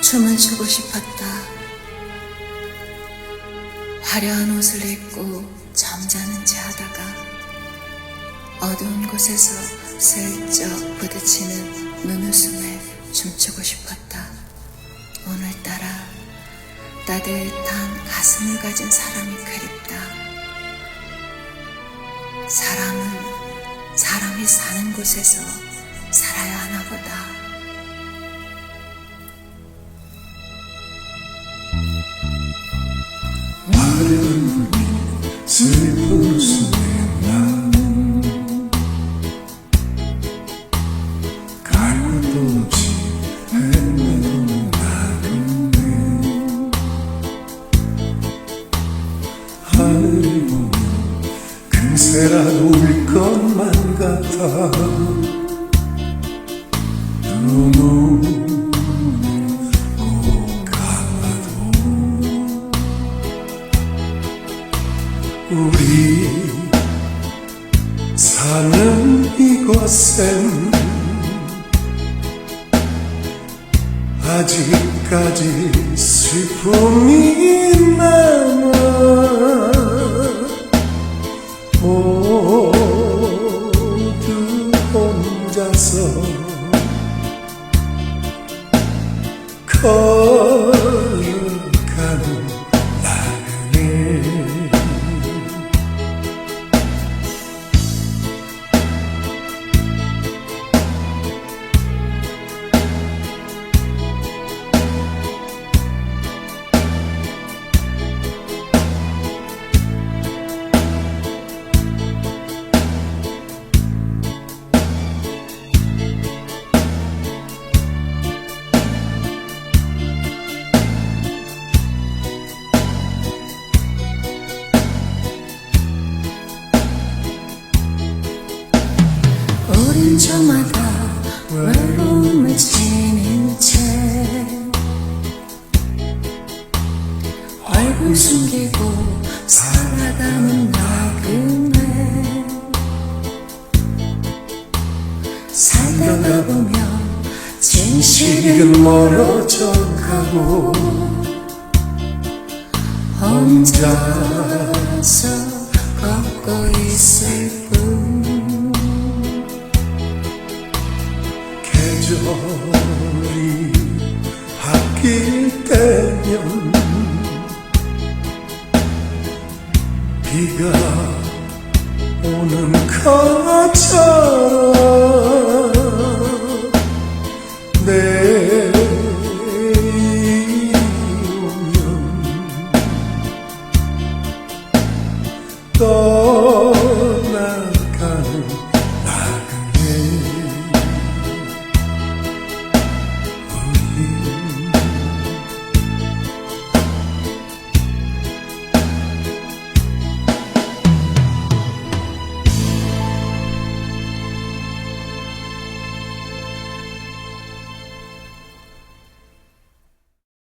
춤을 추고 싶었다. 화려한 옷을 입고 점잖은 채 하다가 어두운 곳에서 슬쩍 부딪히는 눈웃음에 춤추고 싶었다. 오늘따라 따뜻한 가슴을 가진 사람이 그립다. 사람은 사람이 사는 곳에서 살아야 하나 보다. 슬픈 숨에 나는 갈 곳도 없이 헤매고 나겠네 하늘을 보면 금세라도 울 것만 같아 눈을 우리 사는 이곳엔 아직까지 슬픔이 남아 모두 혼자서 걸 저마다 외로움을 지닌 채 얼굴 숨기고 살아가는 나그네. 살다가 보면 진실은 실은 멀어져 가고 혼자서 걷고 있을 뿐 비가 오는 것처럼